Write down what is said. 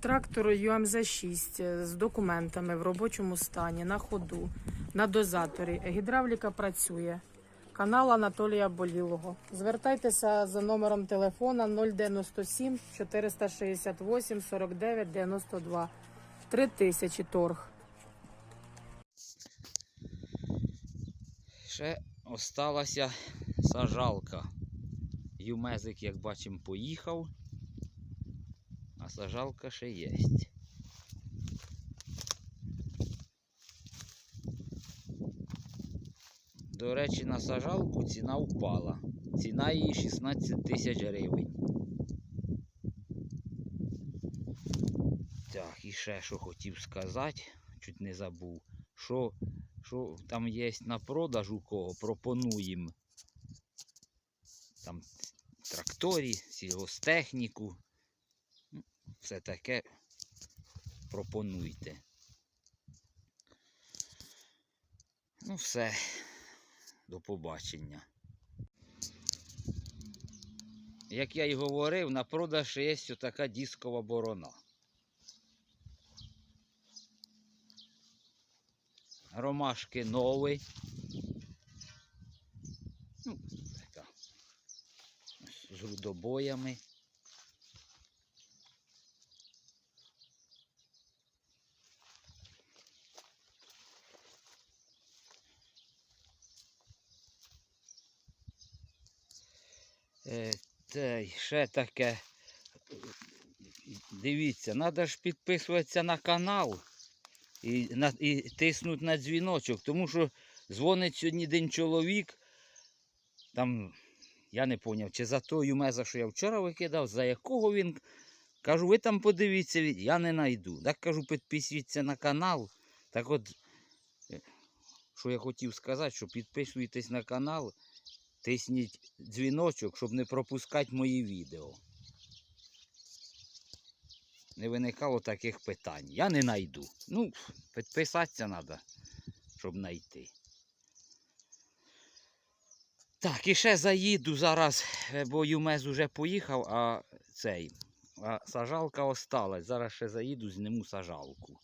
Трактор ЮМЗ-6 з документами в робочому стані, на ходу, на дозаторі. Гідравліка працює. Канал Анатолія Болілого. Звертайтеся за номером телефона 097 468 49 92. 3000 торг. Ще осталася сажалка. Юмезик, як бачимо, поїхав, а сажалка ще є. До речі, на сажалку ціна впала. Ціна її 16 тисяч гривень. Так, і ще що хотів сказати, чуть не забув. Що що там є на продаж у кого, пропонуємо там тракторі, сільгостехніку. Все таке пропонуйте. Ну все, до побачення. Як я й говорив, на продаж є така дискова борона. Ромашки нові. Ну, така. З рудобоями. Та й ще таке. Дивіться, треба ж підписуватися на канал і, на, і тиснуть на дзвіночок, тому що дзвонить сьогодні день чоловік. Там, я не зрозумів, чи за тою меза, що я вчора викидав, за якого він. Кажу, ви там подивіться, я не знайду. Так кажу, підписуйтесь на канал. Так от, е, що я хотів сказати, що підписуйтесь на канал, тисніть дзвіночок, щоб не пропускати мої відео. Не виникало таких питань. Я не знайду. Ну, підписатися треба, щоб знайти. Так, і ще заїду зараз, е, бо Юмез уже поїхав, а цей, а сажалка осталась. Зараз ще заїду, зніму сажалку.